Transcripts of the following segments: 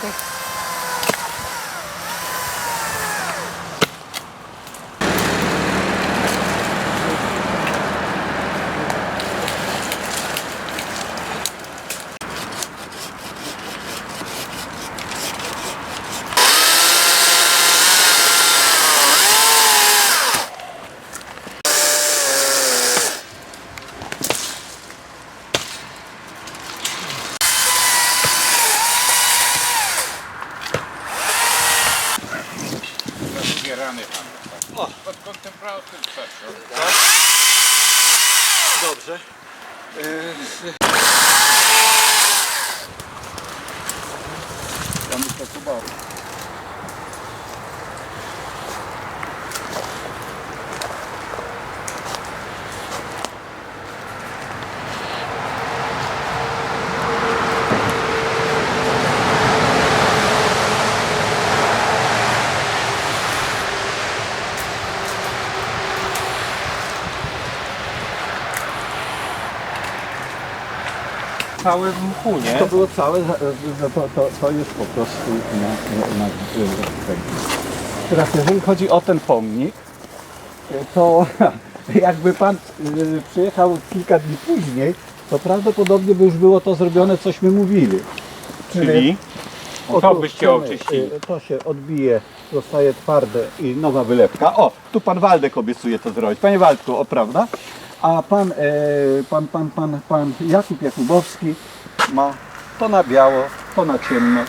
tutaj. Zbierany pan. O. Pod kątem prawym przeszło. Dobrze. Tam to kubało. Cały w mchu, nie? To było całe, za- za- to, to, to jest po prostu na, na, na Teraz jeżeli chodzi o ten pomnik, to jakby pan przyjechał kilka dni później, to prawdopodobnie by już było to zrobione, cośmy mówili. Czyli? To byście oczyścili. To się odbije, zostaje twarde i nowa wylewka. O, tu pan Waldek obiecuje to zrobić. Panie Waldku, o prawda? A pan, e, pan, pan, pan, pan Jakub Jakubowski ma to na biało, to na ciemno.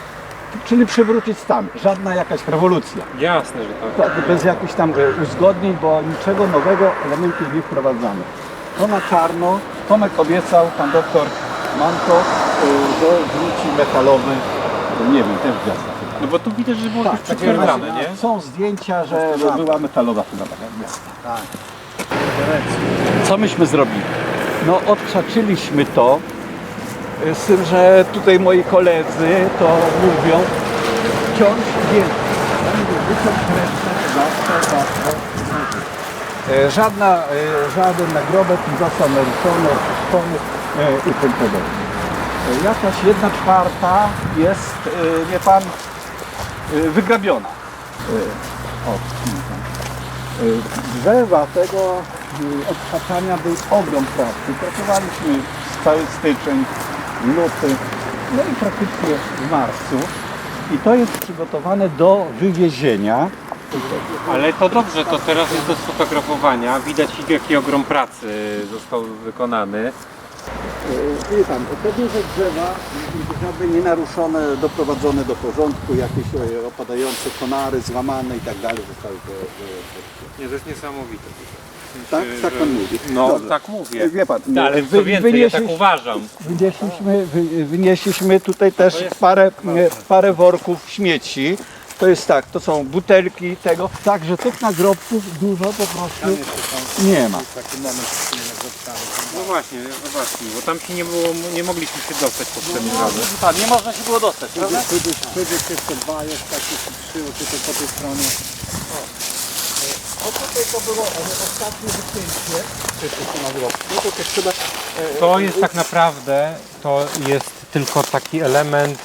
Czyli przywrócić stan. Żadna jakaś rewolucja. Jasne, że tak. To bez jakichś tam e, uzgodnień, bo niczego nowego elementów nie wprowadzamy. To na czarno, Tomek obiecał, pan doktor Manko, e, że wróci metalowy, nie wiem, też gwiazda. No bo tu widać, że było Tak, już przytwierdzane, nie? Są zdjęcia, że była metalowa chyba taka gwiazda. Co myśmy zrobili? No odkrzaczyliśmy to, y, z tym, że tutaj moi koledzy to mówią, zawsze. E, Żadna, e, żaden nagrobek nie został naruszony, oczyszczony e, i tym podobnie. Jakaś jedna czwarta jest, wie pan, wygrabiona. Drzewa tego odhaczania był ogrom pracy. Pracowaliśmy cały styczeń, luty, no i praktycznie w marcu. I to jest przygotowane do wywiezienia. Ale to dobrze, to teraz jest do sfotografowania. Widać jaki ogrom pracy został wykonany. Wie pan, te duże drzewa, żeby nie naruszone, doprowadzone do porządku, jakieś e, opadające konary, złamane i tak dalej zostały do, do, Nie, to jest niesamowite. Tak? Tak pan mówi. No, Dobrze. tak mówię. Wie pan, No, ale wy- co więcej, ja tak wynieśli- uważam. Wynieśliśmy, wy, wynieśliśmy tutaj też jest- parę, e, parę worków śmieci. To jest tak, to są butelki tego. Także tych nagrobków dużo po prostu nie ma. No właśnie, zobaczcie, bo tam się nie było, nie mogliśmy się dostać poprzednim razem. Pan, nie można się było dostać, prawda? Przybyć jeszcze dwa, jest takie trzy tutaj po tej stronie. O tutaj to było e, ostatnie wycięcie. To też trzeba, e, To jest tak naprawdę, to jest tylko taki element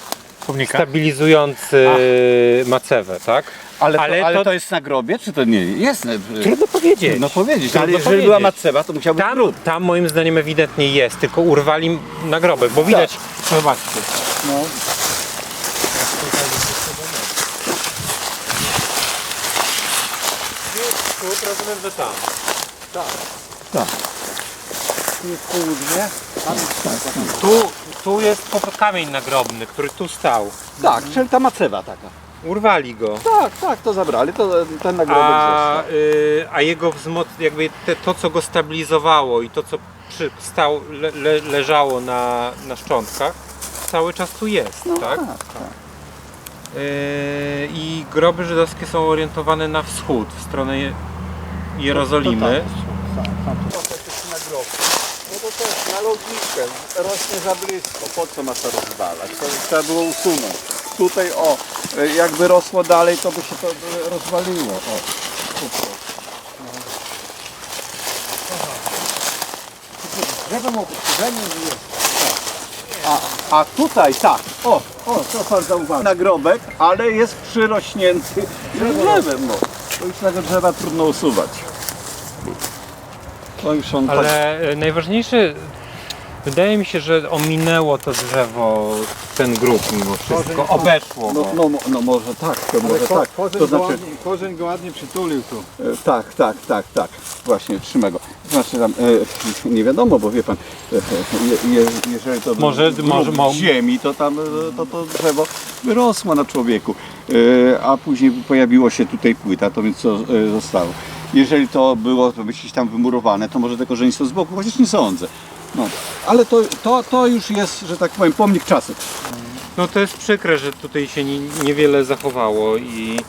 stabilizujący macewę, tak? Ale, Ale to, ale to- to jest na grobie, czy to nie? Jest. e, Trudno powiedzieć. Trudno powiedzieć, Trudno ale jeżeli powiedzieć. była macewa, to musiał być Tam, tam moim zdaniem ewidentnie jest, tylko urwali nagrobek, bo widać, zobaczcie. No. Tu rozumiem, że tam. Tak. Tu jest południe, tam jest tak. Tu, tu jest po kamień nagrobny, który tu stał. Tak, czyli ta macewa taka. Urwali go. Tak, tak, to zabrali, to ten nagrobek A, został. y, a jego wzmoc, jakby te, to, co go stabilizowało i to, co przy, stał, le, le, leżało na, na szczątkach, cały czas tu jest, No, tak? tak, tak. Y, I groby żydowskie są orientowane na wschód, w stronę Je- Jerozolimy. To też nagrobki. No to też na logikę, rośnie za blisko, po co ma to rozwalać? To trzeba było usunąć. Tutaj o, jakby rosło dalej, to by się to rozwaliło. O, prostu. Drzewo nie jest. A, a tutaj tak, o, o, to pan zauważył. Nagrobek, ale jest przyrośnięty drzewem, no. To już tego drzewa trudno usuwać. To już on tak... Ale e, najważniejsze, wydaje mi się, że ominęło to drzewo ten grób mimo wszystko, obeszło No, go. no, no, no może tak, to może ko- tak. korzeń, To go znaczy, ładnie, korzeń go ładnie przytulił tu. e, tak, tak, tak, tak. Właśnie, trzymaj go. Znaczy tam, e, nie wiadomo, bo wie pan, e, je, je, jeżeli to był Może- grób może ma- ziemi, to tam e, to, to drzewo wyrosło na człowieku. E, a później pojawiło się tutaj płyta, to więc co e, zostało. Jeżeli to było gdzieś tam wymurowane, to może te korzenie są z boku, chociaż nie sądzę. No, ale to, to, to już jest, że tak powiem, pomnik czasu. No to jest przykre, że tutaj się ni- niewiele zachowało i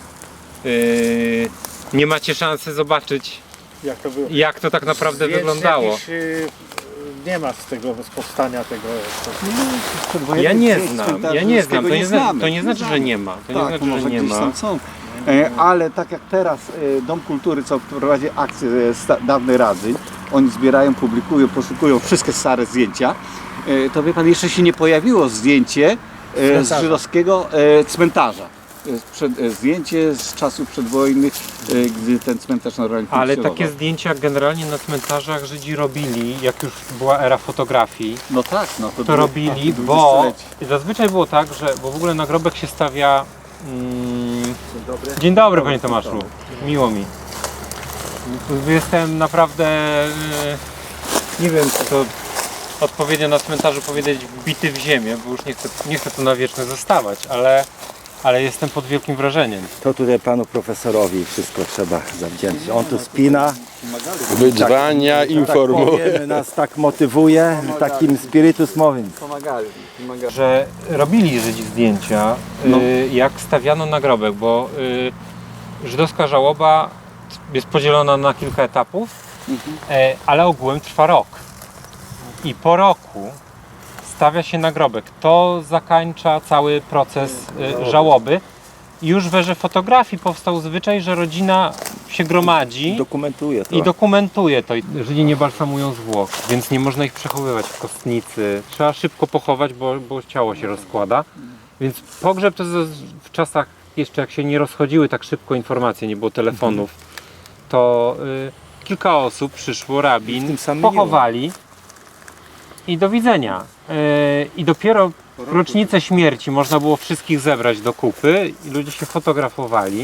yy, nie macie szansy zobaczyć Jak to było. jak to tak naprawdę wyglądało. jakiś, y, nie ma z tego, z powstania tego. To, Ja nie znam, ja nie znam, to nie, zna, znamy. to nie znaczy, że nie ma, to nie tak, znaczy, może że nie gdzieś ma. tam są. E, ale tak jak teraz e, Dom Kultury, co prowadzi akcję sta, dawnej Rady, oni zbierają, publikują, poszukują wszystkie stare zdjęcia, e, to wie pan, jeszcze się nie pojawiło zdjęcie z żydowskiego cmentarza. Zdjęcie z czasów przedwojennych, gdy ten cmentarz normalnie Ale funkcjonował. takie zdjęcia generalnie na cmentarzach Żydzi robili, jak już była era fotografii, No tak, no to, to robili, bo 20-lecie. zazwyczaj było tak, że bo w ogóle nagrobek się stawia. Mm, dzień dobry. dzień dobry panie Tomaszu, miło mi. Jestem naprawdę, e, nie wiem co to odpowiednio na cmentarzu powiedzieć, bity w ziemię, bo już nie chcę, nie chcę tu na wieczne zostawać, ale, ale jestem pod wielkim wrażeniem. To tutaj panu profesorowi wszystko trzeba zawdzięczyć. On tu spina, Wydzwania, tak informuje. powiemy, nas tak motywuje, takim spiritus movens. Pomagali, pomagali. że robili Żydzi zdjęcia, No. y, jak stawiano nagrobek, bo y, żydowska żałoba jest podzielona na kilka etapów, e, ale ogółem trwa rok. I po roku stawia się nagrobek. To zakańcza cały proces y, żałoby. I już w erze fotografii powstał zwyczaj, że rodzina się gromadzi Dokumentuje to. i dokumentuje to. Żydzi nie balsamują zwłok, więc nie można ich przechowywać w kostnicy. Trzeba szybko pochować, bo, bo ciało się rozkłada. Więc pogrzeb to z- w czasach jeszcze jak się nie rozchodziły tak szybko informacje, nie było telefonów, to y, kilka osób przyszło, W rabin, tym samym pochowali i do widzenia. Y, I dopiero rocznicę śmierci można było wszystkich zebrać do kupy i ludzie się fotografowali.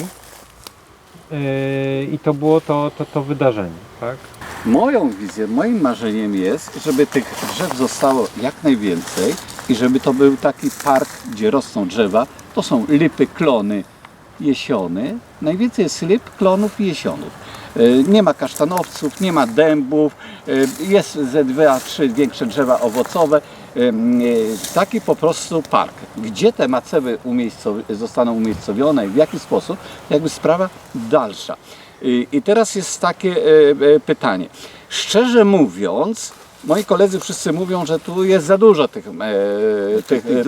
Yy, I to było to, to, to wydarzenie, tak? Moją wizją, moim marzeniem jest, żeby tych drzew zostało jak najwięcej i żeby to był taki park, gdzie rosną drzewa. To są lipy, klony, jesiony. Najwięcej jest lip, klonów i jesionów. E, Nie ma kasztanowców, nie ma dębów, e, jest ze dwie, a trzy większe drzewa owocowe. E, Taki po prostu park. Gdzie te macewy zostaną umiejscowione i w jaki sposób, jakby sprawa dalsza. I teraz jest takie pytanie. Szczerze mówiąc, moi koledzy wszyscy mówią, że tu jest za dużo tych, e, tych, tych,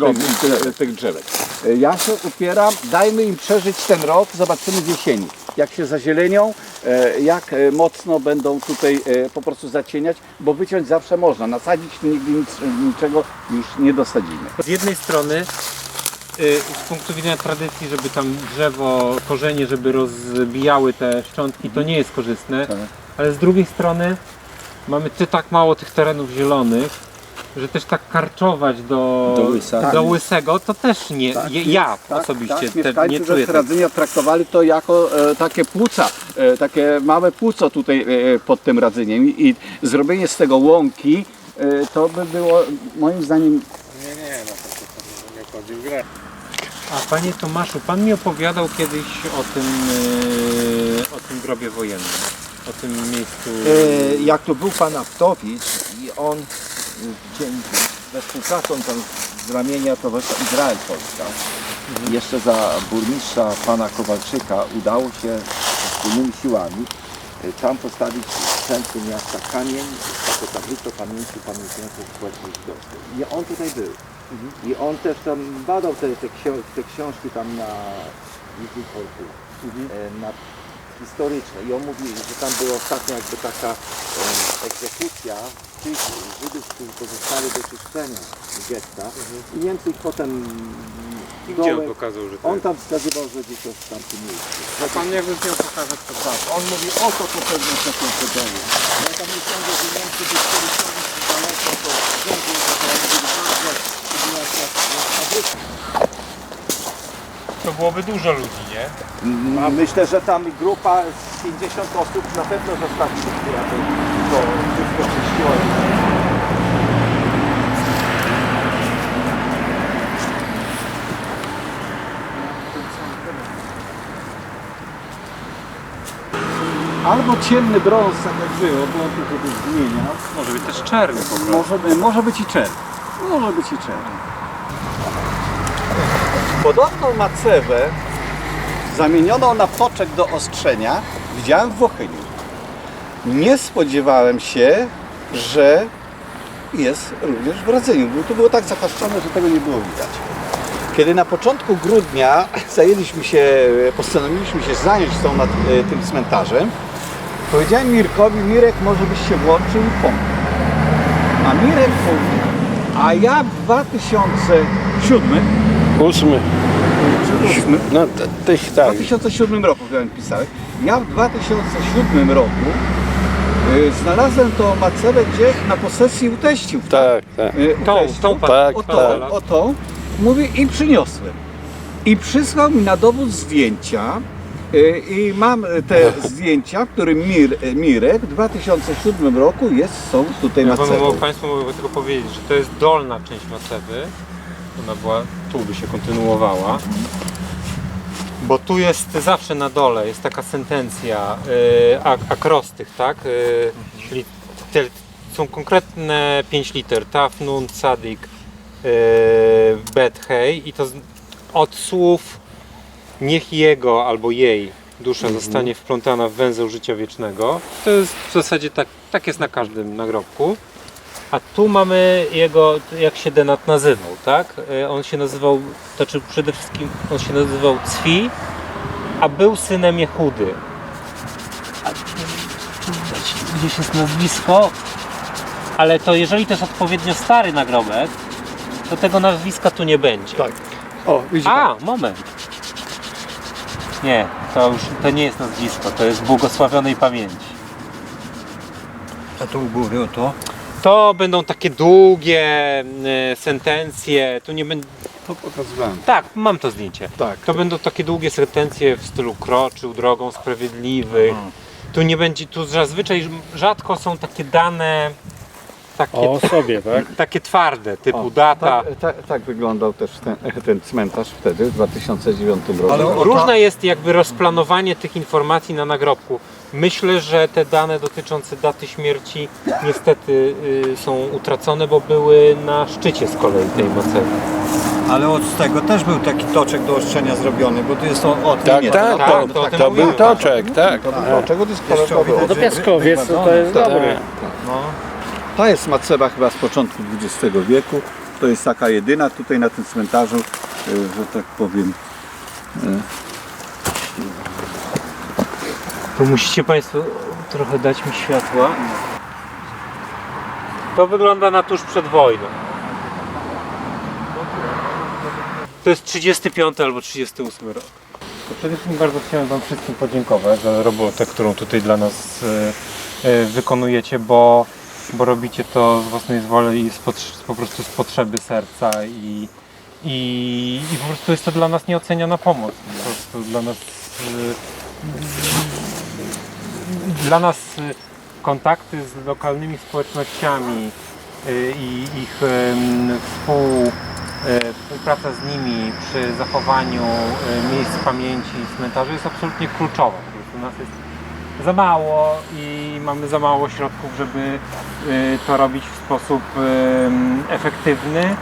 tych, tych drzewek. E, Ja się upieram, dajmy im przeżyć ten rok, zobaczymy w jesieni. Jak się zazielenią, e, jak e, mocno będą tutaj e, po prostu zacieniać, bo wyciąć zawsze można. Nasadzić nigdy nic, niczego już nie dosadzimy. Z jednej strony z punktu widzenia tradycji, żeby tam drzewo, korzenie, żeby rozbijały te szczątki, to nie jest korzystne, Tak. ale z drugiej strony mamy ty tak mało tych terenów zielonych, że też tak karczować do, Do łysa. do łysego, to też nie, Tak, je- ja tak, osobiście tak, te, mieszkańcy nie ze czuję tak. Radzenia traktowali to jako e, takie płuca, e, takie małe płuco tutaj e, pod tym Radzeniem i, i zrobienie z tego łąki e, to by było moim zdaniem Nie, nie, no to, to, to nie wchodzi w grę. A panie Tomaszu, pan mi opowiadał kiedyś o tym, yy, o tym grobie wojennym, o tym miejscu. E, jak to był pan Aptowicz i on e, we współpracą tam z ramienia Towarzystwa Izrael Polska jeszcze za burmistrza pana Kowalczyka udało się wspólnymi siłami e, tam postawić w centrum miasta kamień jako tablicę pamięci pamiętającą społeczność żydowską. I on tutaj był. I on też tam badał te, te, te książki tam na Wikifolku, e, na historyczne i on mówi, że tam była ostatnia jakby taka e, egzekucja tych Żydów, którzy pozostali do czyszczenia getta i Niemcy ich potem I gdzie on pokazał, że to on jest? tam wskazywał, że gdzieś to w tamtym miejscu. A pan jakby miał pokazać to Tak, on mówi, oto to pewnie są te problemy. Ja tam nie sądzę, że Niemcy by chcieli ciągnąć daleko, to rządy, to oni byli bardzo, to była jakaś fabryka. To byłoby dużo ludzi, nie? A myślę, że tam grupa z 50 osób na pewno zostawi, która by to wszystko czyściła. Albo ciemny brąz, tak jak było, bo on tylko zmienia. Może być też czerny po prostu. Może, by- może być i czerń. Może być i czerń. Podobną macewę zamienioną na poczek do ostrzenia widziałem w Wochyniu. Nie spodziewałem się, że jest również w Radzeniu, bo to było tak zafaszczone, że tego nie było widać. Kiedy na początku grudnia zajęliśmy się, postanowiliśmy się zająć tą, nad, e, tym cmentarzem, powiedziałem Mirkowi, Mirek może byś się włączył i pomógł. A Mirek mówi, a ja w 2007 Ósmy. 2008, No t- tych w tak. 2007 roku, jak pisałem, ja w 2007 roku y, znalazłem tą macelę gdzie na posesji u teściów. Tak, tak. Y, u Tą, teściów. tą pan- Tak, o tak. tą, o tą, mówię i przyniosłem. I przysłał mi na dowód zdjęcia y, i mam te zdjęcia, w którym Mir, Mirek w 2007 roku jest, są tutaj na Ja panu, celu. Państwu mogę tylko powiedzieć, że to jest dolna część macewy. Ona była, tu by się kontynuowała. Bo tu jest zawsze na dole, jest taka sentencja y, ak- akrostych, tak? Y, czyli te, są konkretne 5 liter, taf, nun, sadik, y, bet, hej i to z, od słów niech jego albo jej dusza zostanie wplątana w węzeł życia wiecznego. To jest w zasadzie tak, tak jest na każdym nagrobku. A tu mamy jego, jak się Denat nazywał, tak? E, On się nazywał, to znaczy przede wszystkim on się nazywał Cwi, a był synem Jehudy. A, widać, gdzieś jest nazwisko, ale to jeżeli to jest odpowiednio stary nagrobek, to tego nazwiska tu nie będzie. Tak. O, widzi pan. A, moment. Nie, to już to nie jest nazwisko, to jest błogosławionej pamięci. A tu u góry o to? To będą takie długie e, sentencje, tu nie będzie... To pokazywałem. Tak, mam to zdjęcie. Tak. To będą takie długie sentencje w stylu kroczył drogą sprawiedliwych. Tu nie będzie, tu zazwyczaj rzadko są takie dane takie, O sobie, tak? takie twarde, typu O, data. Tak, tak, tak wyglądał też ten, ten cmentarz wtedy, w 2009 roku. Ale różne jest jakby rozplanowanie tych informacji na nagrobku. Myślę, że te dane dotyczące daty śmierci niestety y, są utracone, bo były na szczycie z kolei tej macery. Ale od tego też był taki toczek do oszczenia zrobiony, bo tu jest o, od Tak, niemiecka. tak, tak, tak. to o tym To mówiłem. był toczek, tak. To było, czego to jest Jeszcze kolorowe? widać, Do że Piaskowiec to, to jest dobry. No. Ta jest macewa chyba z początku XX wieku. To jest taka jedyna tutaj na tym cmentarzu, e, że tak powiem. Tu musicie Państwo trochę dać mi światła. To wygląda na tuż przed wojną. To jest 35 albo 38 rok. To przede wszystkim bardzo chciałem Wam wszystkim podziękować za robotę, którą tutaj dla nas e, e, wykonujecie, bo, bo robicie to z własnej woli i z po prostu z potrzeby serca i, i, i po prostu jest to dla nas nieoceniana pomoc. Po prostu dla nas e, dla nas y, kontakty z lokalnymi społecznościami y, i ich współ, y, współpraca z nimi przy zachowaniu y, miejsc pamięci i cmentarzy jest absolutnie kluczowa. Prostu nas jest za mało i mamy za mało środków, żeby y, to robić w sposób efektywny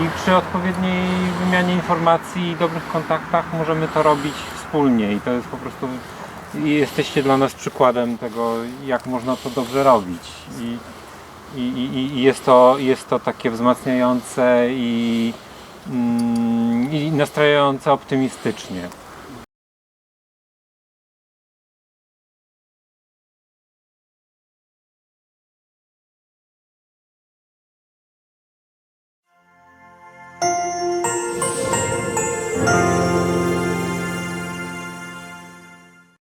i przy odpowiedniej wymianie informacji i dobrych kontaktach możemy to robić wspólnie i to jest po prostu i jesteście dla nas przykładem tego, jak można to dobrze robić. I, i, i, i jest, to, jest to takie wzmacniające i, mm, i nastrajające optymistycznie.